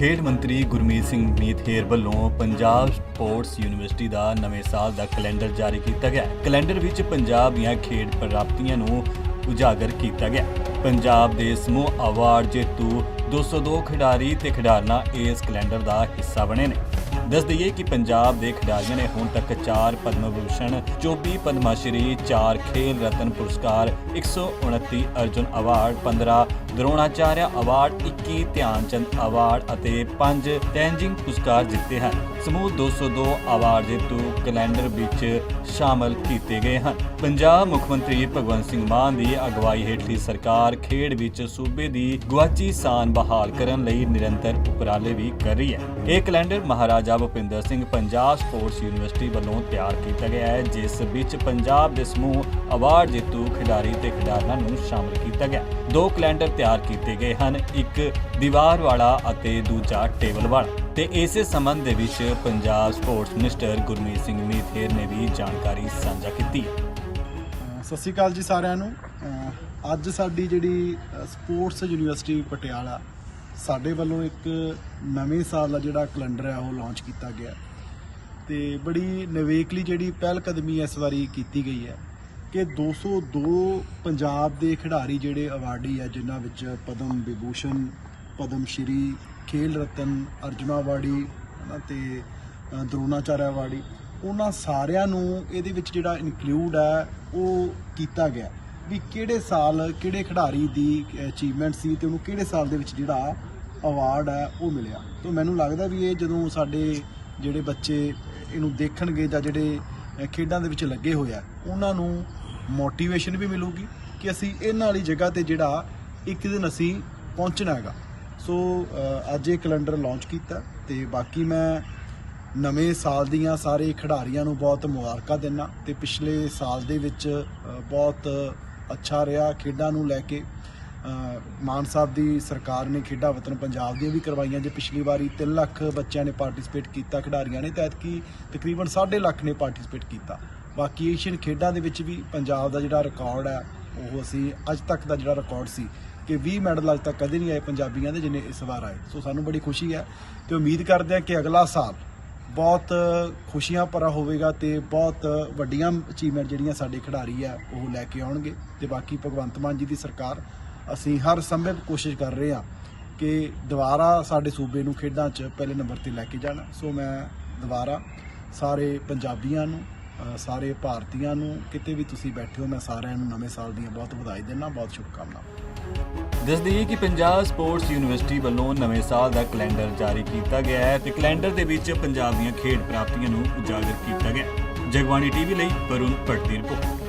ਖੇਡ ਮੰਤਰੀ ਗੁਰਮੀਤ ਸਿੰਘ ਮੀਤਹੇਰ ਵੱਲੋਂ ਪੰਜਾਬ ਸਪੋਰਟਸ ਯੂਨੀਵਰਸਿਟੀ ਦਾ ਨਵੇਂ ਸਾਲ ਦਾ ਕੈਲੰਡਰ ਜਾਰੀ ਕੀਤਾ ਗਿਆ। ਕੈਲੰਡਰ ਵਿੱਚ ਪੰਜਾਬ ਦੀਆਂ ਖੇਡ ਪ੍ਰਾਪਤੀਆਂ ਨੂੰ ਉਜਾਗਰ ਕੀਤਾ ਗਿਆ। ਪੰਜਾਬ ਦੇ ਸਮੂਹ ਅਵਾਰਡ ਜੇਤੂ 202 ਖਿਡਾਰੀ ਤੇ ਖਿਡਾਰਨਾ ਇਸ ਕੈਲੰਡਰ ਦਾ ਹਿੱਸਾ ਬਣੇ ਨੇ। ਦੱਸ ਦਈਏ ਕਿ ਪੰਜਾਬ ਦੇ ਖਿਡਾਰੀਆਂ ਨੇ ਹੁਣ ਤੱਕ 4 ਪਦਮ ਵਿਭੂਸ਼ਣ 24 ਪਦਮਾਸ਼ਰੀ 4 ਖੇਲ ਰਤਨ ਪੁਰਸਕਾਰ 129 Arjuna award 15 Dronacharya award 21 Dhyan Chand award ਅਤੇ 5 ਤੈਂਜਿੰਗ ਪੁਰਸਕਾਰ ਜਿੱਤੇ ਹਨ ਸਮੂਹ 202 ਅਵਾਰਡ ਜੇਤੂ ਕੈਲੰਡਰ ਵਿੱਚ ਸ਼ਾਮਲ ਕੀਤੇ ਗਏ ਹਨ ਪੰਜਾਬ ਮੁੱਖ ਮੰਤਰੀ ਭਗਵੰਤ ਸਿੰਘ ਮਾਨ ਦੀ ਅਗਵਾਈ ਹੇਠਲੀ ਸਰਕਾਰ ਖੇਡ ਵਿੱਚ ਸੂਬੇ ਦੀ ਗੁਆਚੀ ਸ਼ਾਨ ਬਹਾਲ ਕਰਨ ਲਈ ਨਿਰੰਤਰ ਉਪਰਾਲੇ ਵੀ ਕਰ ਰਹੀ ਹੈ ਇਹ calendar Maharaja Bhupinder Singh Punjab sports university ਵੱਲੋਂ ਤਿਆਰ ਕੀਤਾ ਗਿਆ ਹੈ ਜਿਸ ਵਿੱਚ ਪੰਜਾਬ ਦੇ ਸਮੂਹ ਅਵਾਰਡ ਜੇਤੂ ਖਿਡਾਰੀ ਤੇ ਖਿਡਾਰਨਾਂ ਨੂੰ ਸ਼ਾਮਲ ਕੀਤਾ ਗਿਆ ਦੋ ਕੈਲੰਡਰ ਤਿਆਰ ਕੀਤੇ ਗਏ ਹਨ। ਇੱਕ ਦੀਵਾਰ ਵਾਲਾ ਅਤੇ ਦੂਜਾ ਟੇਬਲ ਵਾਲਾ। ਤੇ ਇਸੇ ਸੰਬੰਧ ਦੇ ਵਿੱਚ ਪੰਜਾਬ ਸਪੋਰਟਸ ਮਿਨਿਸਟਰ ਗੁਰਮੀਤ ਸਿੰਘ ਮੀਥੇਰ ਨੇ ਵੀ ਜਾਣਕਾਰੀ ਸਾਂਝਾ ਕੀਤੀ ਸਤਿ ਸ਼੍ਰੀ ਅਕਾਲ ਜੀ ਸਾਰਿਆਂ ਨੂੰ। ਅੱਜ ਸਾਡੀ ਜਿਹੜੀ ਸਪੋਰਟਸ ਯੂਨੀਵਰਸਿਟੀ ਪਟਿਆਲਾ, ਸਾਡੇ ਵੱਲੋਂ ਇੱਕ ਨਵੇਂ ਸਾਲ ਦਾ ਜਿਹੜਾ ਕੈਲੰਡਰ ਹੈ, ਉਹ ਲਾਂਚ ਕੀਤਾ ਗਿਆ। ਤੇ ਬੜੀ ਨਵੇਕਲੀ ਜਿਹੜੀ ਪਹਿਲ ਕਦਮੀ ਇਸ ਵਾਰੀ ਕੀਤੀ ਗਈ ਹੈ। ਕਿ 202 ਪੰਜਾਬ ਦੇ ਖਿਡਾਰੀ ਜਿਹੜੇ ਅਵਾਰਡੀ ਆ, ਜਿਨ੍ਹਾਂ ਵਿੱਚ ਪਦਮ ਵਿਭੂਸ਼ਣ, ਪਦਮ ਸ਼੍ਰੀ, ਖੇਲ ਰਤਨ, ਅਰਜੁਨਾ ਅਵਾਰਡੀ, ਹਨਾ, ਤੇ ਦਰੋਣਾਚਾਰਿਆ ਅਵਾਰਡੀ, ਉਹਨਾਂ ਸਾਰਿਆਂ ਨੂੰ ਇਹਦੇ ਵਿੱਚ ਜਿਹੜਾ ਇਨਕਲੂਡ ਹੈ ਉਹ ਕੀਤਾ ਗਿਆ। ਵੀ ਕਿਹੜੇ ਸਾਲ ਕਿਹੜੇ ਖਿਡਾਰੀ ਦੀ ਅਚੀਵਮੈਂਟ ਸੀ ਤੇ ਉਹਨੂੰ ਕਿਹੜੇ ਸਾਲ ਦੇ ਵਿੱਚ ਜਿਹੜਾ ਅਵਾਰਡ ਹੈ ਉਹ ਮਿਲਿਆ? ਤਾਂ ਮੈਨੂੰ ਲੱਗਦਾ ਵੀ ਇਹ ਜਦੋਂ ਸਾਡੇ ਜਿਹੜੇ ਬੱਚੇ ਇਹਨੂੰ ਦੇਖਣਗੇ ਜਾਂ ਜਿਹੜੇ ਖੇਡਾਂ ਦੇ ਵਿੱਚ ਲੱਗੇ ਹੋਏ ਆ। ਉਹਨਾਂ ਨੂੰ ਮੋਟੀਵੇਸ਼ਨ ਵੀ ਮਿਲੂਗੀ ਕਿ ਅਸੀਂ ਇਹਨਾਂ ਵਾਲੀ ਜਗ੍ਹਾ ਤੇ ਜਿਹੜਾ ਇੱਕ ਦਿਨ ਅਸੀਂ ਪਹੁੰਚਣਾ ਹੈਗਾ। ਸੋ ਅੱਜ ਇਹ ਕੈਲੰਡਰ ਲਾਂਚ ਕੀਤਾ ਤੇ ਬਾਕੀ ਮੈਂ ਨਵੇਂ ਸਾਲ ਦੀਆਂ ਸਾਰੇ ਖਿਡਾਰੀਆਂ ਨੂੰ ਬਹੁਤ ਮੁਬਾਰਕਾਂ ਦਿੰਦਾ ਤੇ ਪਿਛਲੇ ਸਾਲ ਦੇ ਵਿੱਚ ਬਹੁਤ ਅੱਛਾ ਰਿਹਾ ਖੇਡਾਂ ਨੂੰ ਲੈ ਕੇ। ਮਾਨ ਸਾਹਿਬ ਦੀ ਸਰਕਾਰ ਨੇ ਖੇਡਾਂ ਵਤਨ ਪੰਜਾਬ ਦੀਆਂ ਵੀ ਕਰਵਾਈਆਂ ਜੇ ਪਿਛਲੀ ਵਾਰੀ 3 ਲੱਖ ਬੱਚਿਆਂ ਨੇ ਪਾਰਟਿਸਿਪੇਟ ਕੀਤਾ, ਖਿਡਾਰੀਆਂ ਨੇ, ਤਾਂ ਐਤਕੀ ਤਕਰੀਬਨ 1.5 ਲੱਖ ਨੇ ਪਾਰਟਿਸਿਪੇਟ ਕੀਤਾ। ਬਾਕੀ ਏਸ਼ੀਅਨ ਖੇਡਾਂ ਦੇ ਵਿੱਚ ਵੀ ਪੰਜਾਬ ਦਾ ਜਿਹੜਾ ਰਿਕਾਰਡ ਹੈ ਉਹ ਅਸੀਂ ਅੱਜ ਤੱਕ ਦਾ ਜਿਹੜਾ ਰਿਕਾਰਡ ਸੀ ਕਿ 20 ਮੈਡਲ ਅੱਜ ਤੱਕ ਕਦੇ ਨਹੀਂ ਆਏ ਪੰਜਾਬੀਆਂ ਦੇ ਜਿੰਨੇ ਇਸ ਵਾਰ ਆਏ। ਸੋ ਸਾਨੂੰ ਬੜੀ ਖੁਸ਼ੀ ਹੈ ਤੇ ਉਮੀਦ ਕਰਦੇ ਹਾਂ ਕਿ ਅਗਲਾ ਸਾਲ ਬਹੁਤ ਖੁਸ਼ੀਆਂ ਭਰਾ ਹੋਵੇਗਾ ਤੇ ਬਹੁਤ ਵੱਡੀਆਂ ਅਚੀਵਮੈਂਟ ਜਿਹੜੀਆਂ ਸਾਡੇ ਖਿਡਾਰੀ ਆ, ਉਹ ਲੈ ਕੇ ਆਉਣਗੇ ਤੇ ਬਾਕੀ ਭਗਵੰਤ ਮਾਨ ਜੀ ਦੀ ਸਰਕਾਰ ਅਸੀਂ ਹਰ ਸੰਭਵ ਕੋਸ਼ਿਸ਼ ਕਰ ਰਹੇ ਹਾਂ ਕਿ ਦੁਬਾਰਾ ਸਾਡੇ ਸੂਬੇ ਨੂੰ ਖੇਡਾਂ 'ਚ ਪਹਿਲੇ ਨੰਬਰ ਤੇ ਲੈ ਕੇ ਜਾਣਾ। ਸੋ ਮੈਂ ਦੁਬਾਰਾ ਸਾਰੇ ਪੰਜਾਬੀਆਂ ਨੂੰ ਸਾਰੇ ਭਾਰਤੀਆਂ ਨੂੰ, ਕਿਤੇ ਵੀ ਤੁਸੀਂ ਬੈਠੇ ਹੋ, ਮੈਂ ਸਾਰਿਆਂ ਨੂੰ ਨਵੇਂ ਸਾਲ ਦੀਆਂ ਬਹੁਤ ਵਧਾਈ ਦਿੰਦਾ, ਬਹੁਤ ਸ਼ੁਭਕਾਮਨਾਵਾਂ। ਦੱਸ ਦਈਏ ਕਿ ਪੰਜਾਬ ਸਪੋਰਟਸ ਯੂਨੀਵਰਸਿਟੀ ਵੱਲੋਂ ਨਵੇਂ ਸਾਲ ਦਾ ਕੈਲੰਡਰ ਜਾਰੀ ਕੀਤਾ ਗਿਆ ਹੈ ਤੇ ਕੈਲੰਡਰ ਦੇ ਵਿੱਚ ਪੰਜਾਬ ਦੀਆਂ ਖੇਡ ਪ੍ਰਾਪਤੀਆਂ ਨੂੰ ਉਜਾਗਰ ਕੀਤਾ ਗਿਆ ਜਗਬਾਣੀ ਟੀਵੀ ਲਈ ਵਰੁਣ ਭੱਟ ਦੀ ਰਿਪੋਰਟ।